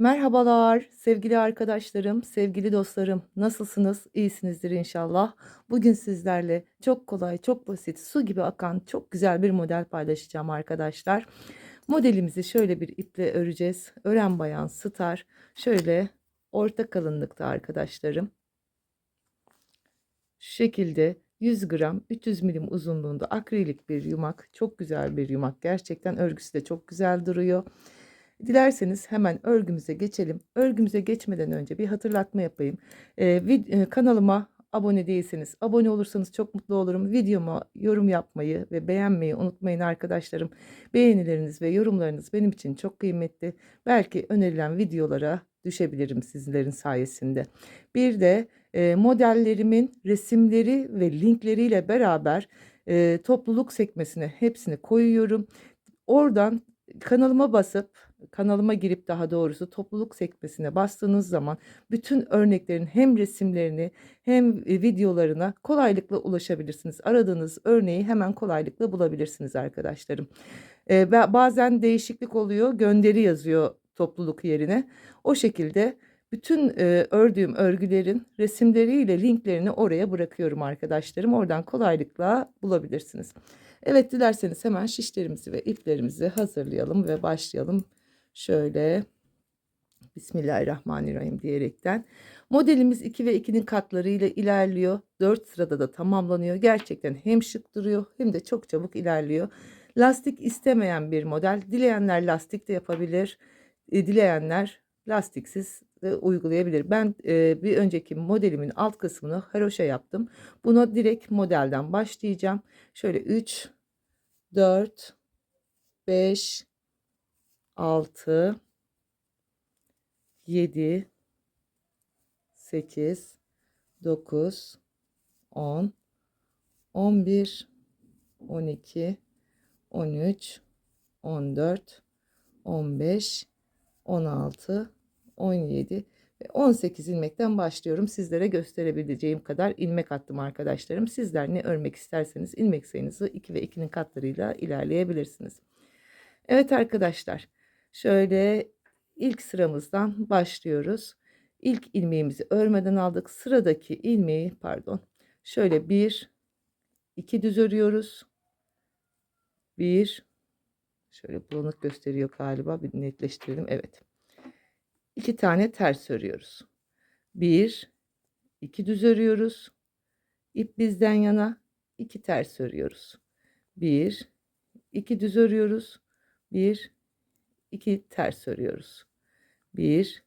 Merhabalar sevgili arkadaşlarım, sevgili dostlarım. Nasılsınız? İyisinizdir inşallah. Bugün sizlerle çok kolay, çok basit, su gibi akan çok güzel bir model paylaşacağım arkadaşlar. Modelimizi şöyle bir iple öreceğiz. Ören bayan star. Şöyle orta kalınlıkta arkadaşlarım. Şu şekilde 100 gram 300 milim uzunluğunda akrilik bir yumak. Çok güzel bir yumak. Gerçekten örgüsü de çok güzel duruyor. Dilerseniz hemen örgümüze geçelim. Örgümüze geçmeden önce bir hatırlatma yapayım. Ee, e, kanalıma abone değilseniz abone olursanız çok mutlu olurum. Videoma yorum yapmayı ve beğenmeyi unutmayın arkadaşlarım. Beğenileriniz ve yorumlarınız benim için çok kıymetli. Belki önerilen videolara düşebilirim sizlerin sayesinde. Bir de e, modellerimin resimleri ve linkleriyle beraber e, topluluk sekmesine hepsini koyuyorum. Oradan kanalıma basıp kanalıma girip daha doğrusu topluluk sekmesine bastığınız zaman bütün örneklerin hem resimlerini hem e, videolarına kolaylıkla ulaşabilirsiniz. Aradığınız örneği hemen kolaylıkla bulabilirsiniz arkadaşlarım. Ee, ba- bazen değişiklik oluyor, gönderi yazıyor topluluk yerine. O şekilde bütün e, ördüğüm örgülerin resimleriyle linklerini oraya bırakıyorum arkadaşlarım. Oradan kolaylıkla bulabilirsiniz. Evet dilerseniz hemen şişlerimizi ve iplerimizi hazırlayalım ve başlayalım. Şöyle Bismillahirrahmanirrahim diyerekten. Modelimiz 2 ve 2'nin katlarıyla ilerliyor. 4 sırada da tamamlanıyor. Gerçekten hem şık duruyor hem de çok çabuk ilerliyor. Lastik istemeyen bir model. Dileyenler lastik de yapabilir. E, dileyenler lastiksiz de uygulayabilir. Ben e, bir önceki modelimin alt kısmını haroşa yaptım. Buna direkt modelden başlayacağım. Şöyle 3, 4, 5, 6, 7, 8, 9, 10, 11, 12, 13, 14, 15, 16, 17 ve 18 ilmekten başlıyorum. Sizlere gösterebileceğim kadar ilmek attım arkadaşlarım. Sizler ne örmek isterseniz ilmek sayınızı 2 ve 2'nin katlarıyla ilerleyebilirsiniz. Evet arkadaşlar şöyle ilk sıramızdan başlıyoruz. İlk ilmeğimizi örmeden aldık. Sıradaki ilmeği pardon şöyle bir iki düz örüyoruz. Bir şöyle bulanık gösteriyor galiba bir netleştirelim. Evet. İki tane ters örüyoruz. Bir iki düz örüyoruz. İp bizden yana iki ters örüyoruz. Bir iki düz örüyoruz. Bir iki ters örüyoruz. Bir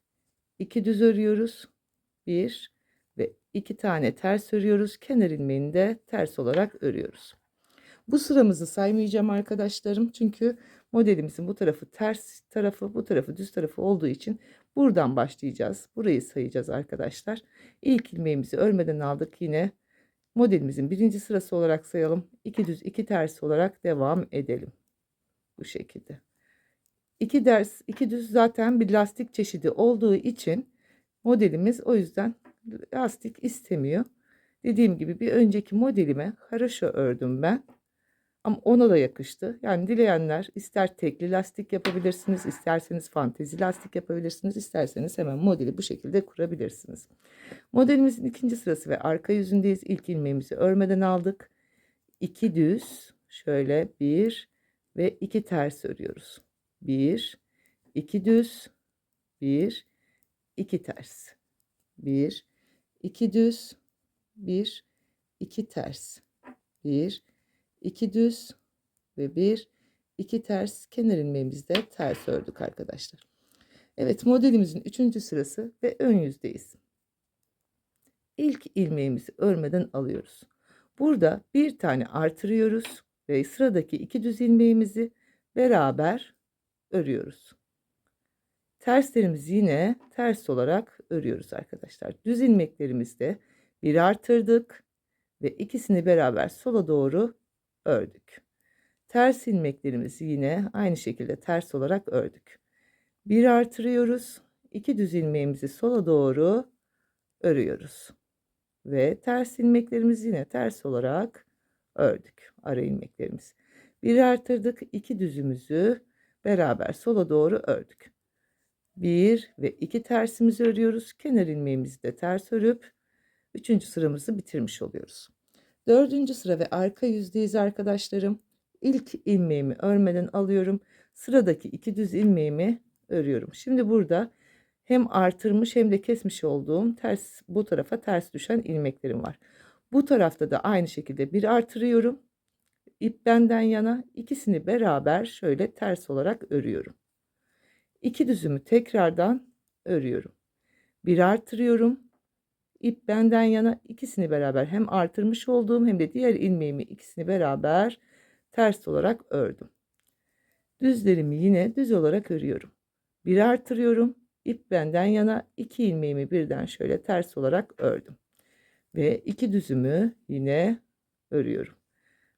iki düz örüyoruz. Bir ve iki tane ters örüyoruz. Kenar ilmeğini de ters olarak örüyoruz. Bu sıramızı saymayacağım arkadaşlarım. Çünkü modelimizin bu tarafı ters tarafı, bu tarafı düz tarafı olduğu için buradan başlayacağız. Burayı sayacağız arkadaşlar. İlk ilmeğimizi örmeden aldık. Yine modelimizin birinci sırası olarak sayalım. İki düz, iki ters olarak devam edelim. Bu şekilde. İki ders, iki düz zaten bir lastik çeşidi olduğu için modelimiz o yüzden lastik istemiyor. Dediğim gibi bir önceki modelime haroşa ördüm ben. Ama ona da yakıştı. Yani dileyenler ister tekli lastik yapabilirsiniz, isterseniz fantezi lastik yapabilirsiniz, isterseniz hemen modeli bu şekilde kurabilirsiniz. Modelimizin ikinci sırası ve arka yüzündeyiz. İlk ilmeğimizi örmeden aldık. İki düz, şöyle bir ve iki ters örüyoruz. Bir, iki düz, bir, iki ters. Bir, iki düz, bir, iki ters. Bir, 2 düz ve 1 2 ters kenar ilmeğimizde ters ördük arkadaşlar. Evet modelimizin 3. sırası ve ön yüzdeyiz. İlk ilmeğimizi örmeden alıyoruz. Burada bir tane artırıyoruz ve sıradaki iki düz ilmeğimizi beraber örüyoruz. Terslerimizi yine ters olarak örüyoruz arkadaşlar. Düz ilmeklerimizde bir artırdık ve ikisini beraber sola doğru ördük. Ters ilmeklerimizi yine aynı şekilde ters olarak ördük. Bir artırıyoruz. iki düz ilmeğimizi sola doğru örüyoruz. Ve ters ilmeklerimizi yine ters olarak ördük. Ara ilmeklerimiz. Bir artırdık. iki düzümüzü beraber sola doğru ördük. 1 ve 2 tersimizi örüyoruz. Kenar ilmeğimizi de ters örüp 3. sıramızı bitirmiş oluyoruz. 4. sıra ve arka yüzdeyiz arkadaşlarım. İlk ilmeğimi örmeden alıyorum. Sıradaki iki düz ilmeğimi örüyorum. Şimdi burada hem artırmış hem de kesmiş olduğum ters bu tarafa ters düşen ilmeklerim var. Bu tarafta da aynı şekilde bir artırıyorum. İp benden yana ikisini beraber şöyle ters olarak örüyorum. İki düzümü tekrardan örüyorum. Bir artırıyorum. İp benden yana ikisini beraber hem artırmış olduğum hem de diğer ilmeğimi ikisini beraber ters olarak ördüm. Düzlerimi yine düz olarak örüyorum. Bir artırıyorum. İp benden yana iki ilmeğimi birden şöyle ters olarak ördüm. Ve iki düzümü yine örüyorum.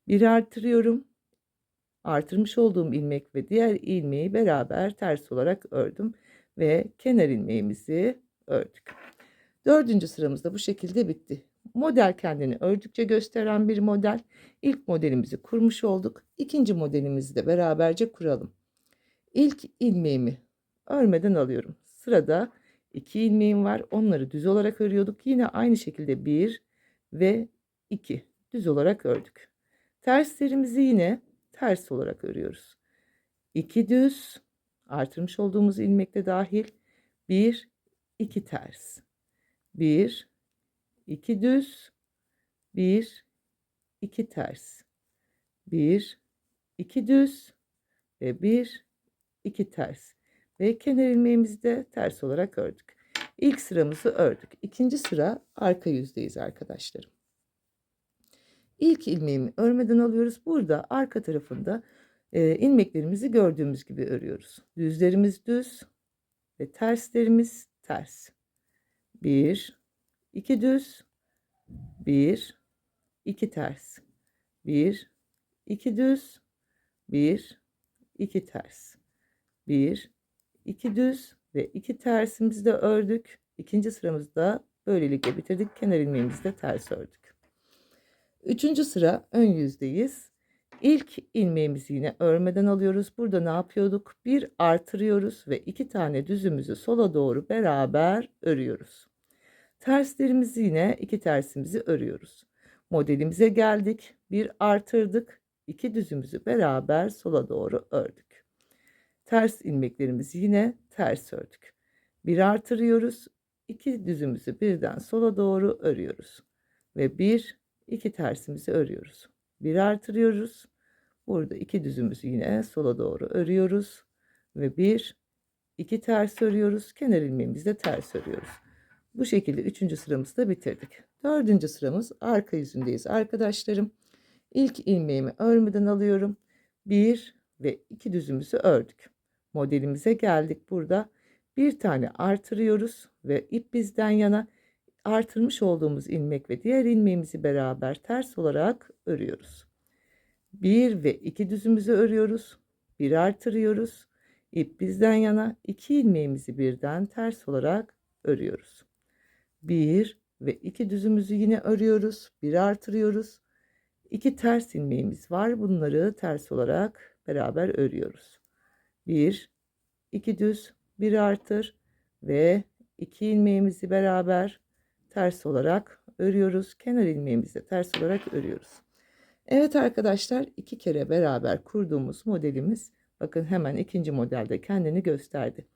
Bir artırıyorum. Artırmış olduğum ilmek ve diğer ilmeği beraber ters olarak ördüm. Ve kenar ilmeğimizi ördük. Dördüncü sıramızda bu şekilde bitti. Model kendini ördükçe gösteren bir model. İlk modelimizi kurmuş olduk. İkinci modelimizi de beraberce kuralım. İlk ilmeğimi örmeden alıyorum. Sırada iki ilmeğim var. Onları düz olarak örüyorduk. Yine aynı şekilde bir ve iki düz olarak ördük. Terslerimizi yine ters olarak örüyoruz. İki düz artırmış olduğumuz ilmekte dahil bir iki ters. Bir 2 düz, 1, 2 ters, 1, 2 düz ve 1, 2 ters. Ve kenar ilmeğimizi de ters olarak ördük. İlk sıramızı ördük. İkinci sıra arka yüzdeyiz arkadaşlarım. İlk ilmeğimi örmeden alıyoruz. Burada arka tarafında e, ilmeklerimizi gördüğümüz gibi örüyoruz. Düzlerimiz düz ve terslerimiz ters. 1 2 düz 1 2 ters 1 2 düz 1 2 ters 1 2 düz ve 2 tersimizi de ördük. İkinci sıramızda böylelikle bitirdik. Kenar ilmeğimizi de ters ördük. Üçüncü sıra ön yüzdeyiz. İlk ilmeğimizi yine örmeden alıyoruz. Burada ne yapıyorduk? Bir artırıyoruz ve iki tane düzümüzü sola doğru beraber örüyoruz. Terslerimizi yine iki tersimizi örüyoruz. Modelimize geldik. Bir artırdık. iki düzümüzü beraber sola doğru ördük. Ters ilmeklerimizi yine ters ördük. Bir artırıyoruz. iki düzümüzü birden sola doğru örüyoruz. Ve bir iki tersimizi örüyoruz. Bir artırıyoruz. Burada iki düzümüzü yine sola doğru örüyoruz. Ve bir iki ters örüyoruz. Kenar ilmeğimizi de ters örüyoruz. Bu şekilde üçüncü sıramızı da bitirdik. Dördüncü sıramız arka yüzündeyiz arkadaşlarım. İlk ilmeğimi örmeden alıyorum. Bir ve iki düzümüzü ördük. Modelimize geldik burada. Bir tane artırıyoruz ve ip bizden yana artırmış olduğumuz ilmek ve diğer ilmeğimizi beraber ters olarak örüyoruz. Bir ve iki düzümüzü örüyoruz. Bir artırıyoruz. İp bizden yana iki ilmeğimizi birden ters olarak örüyoruz. 1 ve 2 düzümüzü yine örüyoruz. 1 artırıyoruz. 2 ters ilmeğimiz var. Bunları ters olarak beraber örüyoruz. 1 2 düz 1 artır ve 2 ilmeğimizi beraber ters olarak örüyoruz. Kenar ilmeğimizi ters olarak örüyoruz. Evet arkadaşlar iki kere beraber kurduğumuz modelimiz bakın hemen ikinci modelde kendini gösterdi.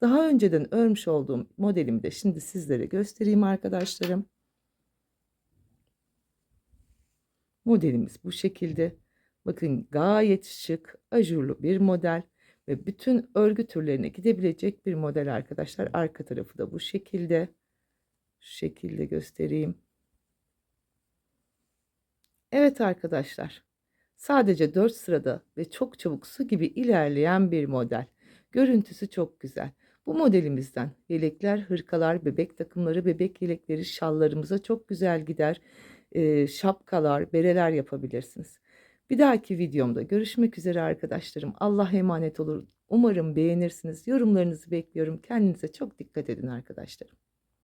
Daha önceden örmüş olduğum modelimi de şimdi sizlere göstereyim arkadaşlarım. Modelimiz bu şekilde. Bakın gayet şık, ajurlu bir model ve bütün örgü türlerine gidebilecek bir model arkadaşlar. Arka tarafı da bu şekilde. Şekilde göstereyim. Evet arkadaşlar. Sadece 4 sırada ve çok çabuk su gibi ilerleyen bir model. Görüntüsü çok güzel. Bu modelimizden yelekler, hırkalar, bebek takımları, bebek yelekleri, şallarımıza çok güzel gider. Ee, şapkalar, bereler yapabilirsiniz. Bir dahaki videomda görüşmek üzere arkadaşlarım. Allah emanet olur. Umarım beğenirsiniz. Yorumlarınızı bekliyorum. Kendinize çok dikkat edin arkadaşlarım.